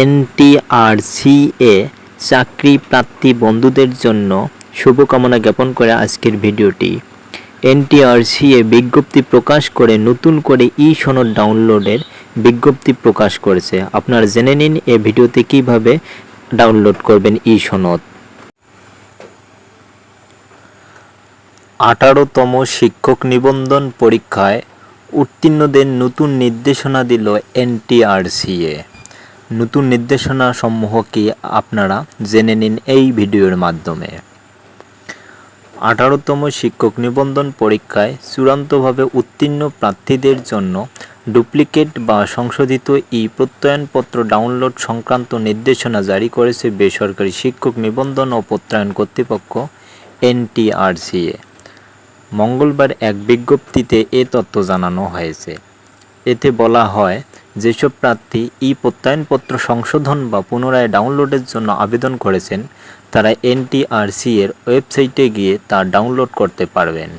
NTRCA চাকরি প্রার্থী বন্ধুদের জন্য শুভকামনা জ্ঞাপন করে আজকের ভিডিওটি। এনটিআরসিএ বিজ্ঞপ্তি প্রকাশ করে নতুন করে ই সনদ ডাউনলোডের বিজ্ঞপ্তি প্রকাশ করেছে। আপনারা জেনে নিন এ ভিডিওতে কীভাবে ডাউনলোড করবেন ই সনদ আঠারোতম শিক্ষক নিবন্ধন পরীক্ষায় উত্তীর্ণদের নতুন নির্দেশনা দিল এনটিআরসিএ। নতুন নির্দেশনা সমূহ কি আপনারা জেনে নিন এই ভিডিওর মাধ্যমে। আঠারোতম শিক্ষক নিবন্ধন পরীক্ষায় চূড়ান্তভাবে উত্তীর্ণ প্রার্থীদের জন্য ডুপ্লিকেট বা সংশোধিত ই প্রত্যয়নপত্র ডাউনলোড সংক্রান্ত নির্দেশনা জারি করেছে বেসরকারি শিক্ষক নিবন্ধন ও প্রত্যয়ন কর্তৃপক্ষ, এনটিআরসিএ। মঙ্গলবার এক বিজ্ঞপ্তিতে এ তথ্য জানানো হয়েছে। এতে বলা হয়, যেসব প্রার্থী ই প্রত্যয়নপত্র সংশোধন বা পুনরায় ডাউনলোডের জন্য আবেদন করেছেন, তারা এনটিআরসি এর ওয়েবসাইটে গিয়ে তা ডাউনলোড করতে পারবেন।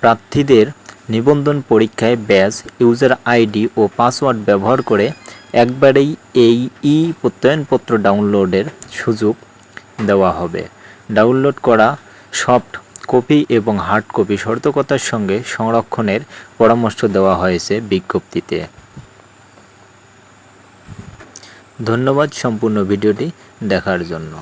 প্রার্থীদের নিবন্ধন পরীক্ষায় ব্যাজ, ইউজার আইডি ও পাসওয়ার্ড ব্যবহার করে একবারেই এই ই প্রত্যয়নপত্র ডাউনলোডের সুযোগ দেওয়া হবে। ডাউনলোড করা সফট কপি এবং হার্ড কপি সতর্কতার সঙ্গে সংরক্ষণের পরামর্শ দেওয়া হয়েছে বিজ্ঞপ্তিতে। ধন্যবাদ সম্পূর্ণ ভিডিওটি দেখার জন্য।